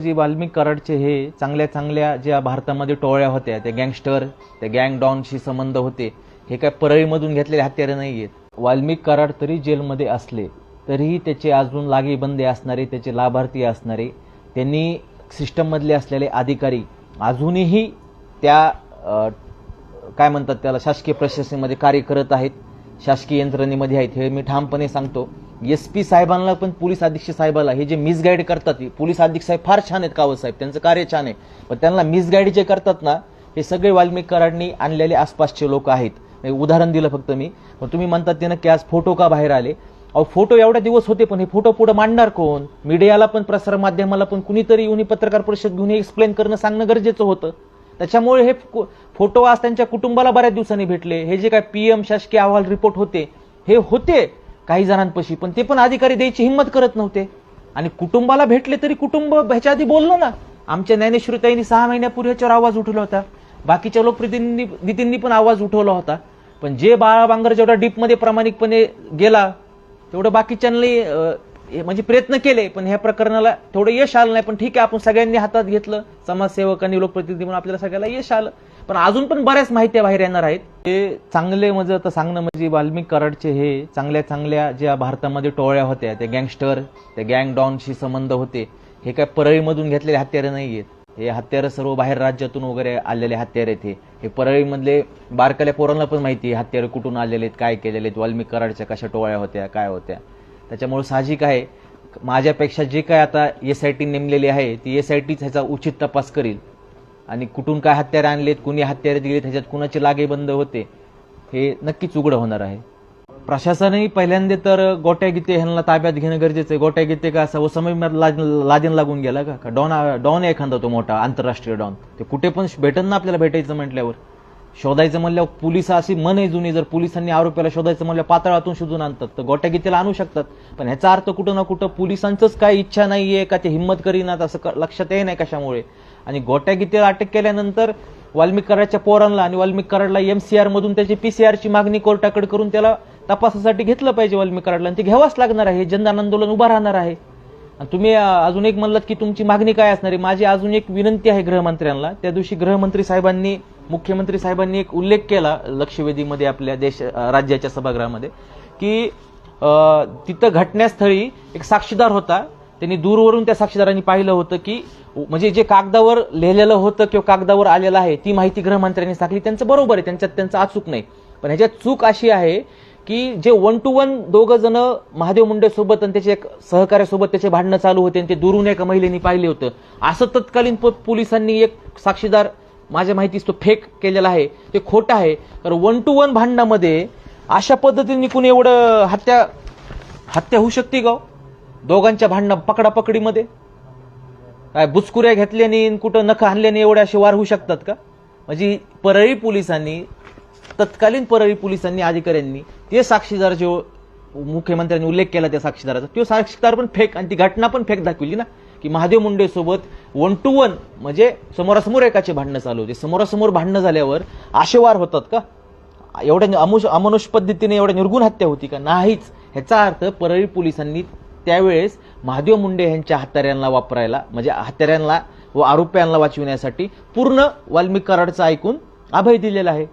जे वाल्मिक कराडचे हे चांगल्या चांगल्या ज्या भारतामध्ये टोळ्या होत्या त्या गँगस्टर त्या गँग डॉनशी संबंध होते हे काय परळीमधून घेतलेले हत्यारे नाही आहेत वाल्मिक कराड तरी जेलमध्ये असले तरीही त्याचे अजून लागेबंदे असणारे त्याचे लाभार्थी असणारे त्यांनी सिस्टममधले असलेले अधिकारी अजूनही त्या काय म्हणतात त्याला शासकीय प्रशासनामध्ये कार्य करत आहेत शासकीय यंत्रणेमध्ये आहेत हे मी ठामपणे सांगतो. एस पी साहेबांना पण पोलीस अधीक्षक साहेबाला हे जे मिसगाईड करतात हे पोलीस अधीक्षक साहेब फार छान आहेत कावत साहेब. त्यांचं कार्य छान आहे. पण त्यांना मिसगाईड जे करतात ना हे सगळे वाल्मिक कराडनी आणलेले आसपासचे लोक आहेत. हे उदाहरण दिलं फक्त मी. पण तुम्ही म्हणतात ते नक्की आज फोटो का बाहेर आले? अहो फोटो एवढ्या दिवस होते पण हे फोटो पुढे मांडणार कोण? मीडियाला पण प्रसार माध्यमाला पण कुणीतरी येऊन पत्रकार परिषद घेऊन एक्सप्लेन करणं सांगणं गरजेचं होतं. त्याच्यामुळे हे फो- फोटो आज त्यांच्या कुटुंबाला बऱ्याच दिवसांनी भेटले. हे जे काय पीएम शासकीय अहवाल रिपोर्ट होते हे होते. काही जणांपाशी पण ते पण अधिकारी द्यायची हिंमत करत नव्हते. आणि कुटुंबाला भेटले तरी कुटुंब ह्याच्या आधी बोललो ना. आमच्या ज्ञानेश्वरीताईंनी सहा महिन्यापूर्वी ह्याच्यावर आवाज उठवला होता. बाकीच्या लोकप्रतिनिधींनी पण आवाज उठवला होता. पण जे बाळा बांगर जेवढा डीपमध्ये प्रामाणिकपणे गेला तेवढं बाकीच्यांनी म्हणजे प्रयत्न केले पण ह्या प्रकरणाला थोडं यश आलं नाही. पण ठीक आहे आपण सगळ्यांनी हातात घेतलं. समाजसेवकांनी लोकप्रतिनिधी म्हणून आपल्याला सगळ्याला यश आलं. पण अजून पण बऱ्याच माहित्या बाहेर येणार आहेत. हे चांगले म्हणजे आता सांगणं म्हणजे वाल्मिक कराडचे हे चांगल्या चांगल्या ज्या भारतामध्ये टोळ्या होत्या त्या गँगस्टर त्या गँग डॉनशी संबंध होते हे काय परळीमधून घेतलेले हत्यारे नाही आहेत हे हत्यारं सर्व बाहेर राज्यातून वगैरे आलेले हत्यारे आहेत हे. हे परळीमधले बारकाल्या पोरांना पण माहिती आहे हत्यारे कुठून आलेले आहेत काय केलेले आहेत वाल्मिक कराडच्या कशा टोळ्या होत्या काय होत्या. त्याच्यामुळे साहजिक आहे माझ्यापेक्षा जे काय आता एस आय टी नेमलेली आहे ती एस आय टीच ह्याचा उचित तपास करील. आणि कुठून काय हत्यारे आणलेत कुणी हत्यारे दिलेत ह्याच्यात कुणाचे लागेबंद होते हे नक्कीच उघड होणार आहे. प्रशासनही पहिल्यांदा तर गोट्या गीते ह्यांना ताब्यात घेणं गरजेचं आहे. गोट्या गीते का असं समय लादेन लागून गेला का? का डॉन डॉन एखादा तो मोठा आंतरराष्ट्रीय डॉन? ते कुठे पण भेटन ना आपल्याला भेटायचं म्हटल्यावर. शोधायचं म्हणल्यावर पोलीस अशी मन आहे जुनी. जर पोलिसांनी आरोपीला शोधायचं म्हणलं पातळातून शोधून आणतात. तर गोट्या गीतेला आणू शकतात. पण ह्याचा अर्थ कुठं ना कुठं पोलिसांचंच काय इच्छा नाही आहे का ते हिंमत करीनात असं क- लक्षात येई नाही कशामुळे. आणि गोट्या गीतेला अटक केल्यानंतर वाल्मिक कराडच्या पोरांना आणि वाल्मिक कराडला एमसीआर मधून त्याची पीसीआरची मागणी कोर्टाकडे करून त्याला तपासासाठी घेतलं पाहिजे वाल्मिक कराडला आणि ते घ्यावंच लागणार आहे. हे जनदान आंदोलन उभं राहणार आहे. तुम्ही अजून एक म्हणलात की तुमची मागणी काय असणार आहे? माझी अजून एक विनंती आहे गृहमंत्र्यांना. त्या दिवशी गृहमंत्री साहेबांनी मुख्यमंत्री साहेबांनी एक उल्लेख केला लक्षवेधीमध्ये आपल्या देश राज्याच्या सभागृहामध्ये की तिथं घटनास्थळी एक साक्षीदार होता. त्यांनी दूरवरून त्या साक्षीदारांनी पाहिलं होतं की म्हणजे जे कागदावर लिहिलेलं होतं किंवा कागदावर आलेलं आहे ती माहिती गृहमंत्र्यांनी सांगली त्यांचं बरोबर आहे त्यांच्यात त्यांचं अचूक नाही. पण ह्याच्यात चूक अशी आहे की जे वन टू वन दोघं जण महादेव मुंडे सोबत आणि त्याचे एक सहकार्यासोबत त्याचे भांडणं चालू होते आणि ते दुरून एका महिलेने पाहिले होतं. असं तत्कालीन पोलिसांनी एक साक्षीदार माझ्या माहितीस तो फेक केलेला आहे. ते खोटं आहे. तर वन टू वन भांडणामध्ये अशा पद्धतीने कुणी एवढं हत्या हत्या होऊ शकते गाव हो? दोघांच्या भांडणं पकडापकडीमध्ये. काय बुचकुऱ्या घेतल्याने आणि कुठं नख आणल्याने एवढे असे वार होऊ शकतात का? म्हणजे परळी पोलिसांनी तत्कालीन परळी पोलिसांनी अधिकाऱ्यांनी ते साक्षीदार जो मुख्यमंत्र्यांनी उल्लेख केला त्या साक्षीदाराचा तो साक्षीदार पण फेक आणि ती घटना पण फेक दाखवली ना की महादेव मुंडे सोबत वन टू वन म्हणजे समोरासमोर एकाचे भांडणं चालू होते. समोरासमोर भांडणं झाल्यावर आशेवार होतात का? एवढ्या अमुष अमनुष पद्धतीने एवढ्या निर्गुण हत्या होती का? नाहीच. ह्याचा अर्थ परळी पोलिसांनी त्यावेळेस महादेव मुंडे यांच्या हत्याऱ्यांना वापरायला म्हणजे हत्याऱ्यांना व आरोप्यांना वाचविण्यासाठी पूर्ण वाल्मिक कराडचं ऐकून अभय दिलेला आहे.